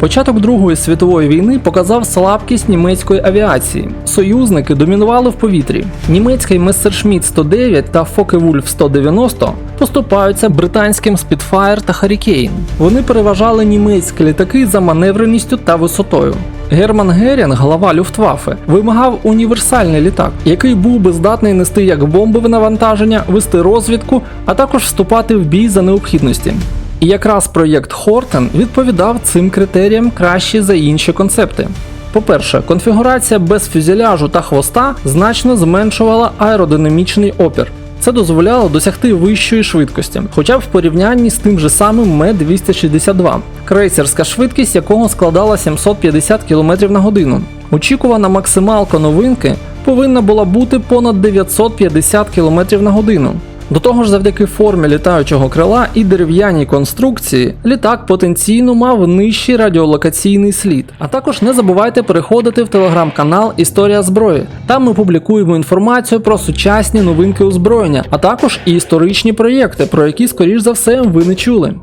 Початок Другої світової війни показав слабкість німецької авіації. Союзники домінували в повітрі. Німецький Мессершмітт 109 та Фоке-Вульф 190 поступаються британським Spitfire та Hurricane. Вони переважали німецькі літаки за маневреністю та висотою. Герман Герінг, глава Люфтваффе, вимагав універсальний літак, який був би здатний нести як бомбове навантаження, вести розвідку, а також вступати в бій за необхідності. І якраз проєкт Хортен відповідав цим критеріям краще за інші концепти. По-перше, конфігурація без фюзеляжу та хвоста значно зменшувала аеродинамічний опір. Це дозволяло досягти вищої швидкості, хоча б в порівнянні з тим же самим Ме-262, крейсерська швидкість якого складала 750 км на годину. Очікувана максималка новинки повинна була бути понад 950 км на годину. До того ж, завдяки формі літаючого крила і дерев'яній конструкції, літак потенційно мав нижчий радіолокаційний слід. А також не забувайте переходити в телеграм-канал Історія зброї. Там ми публікуємо інформацію про сучасні новинки озброєння, а також і історичні проєкти, про які, скоріш за все, ви не чули.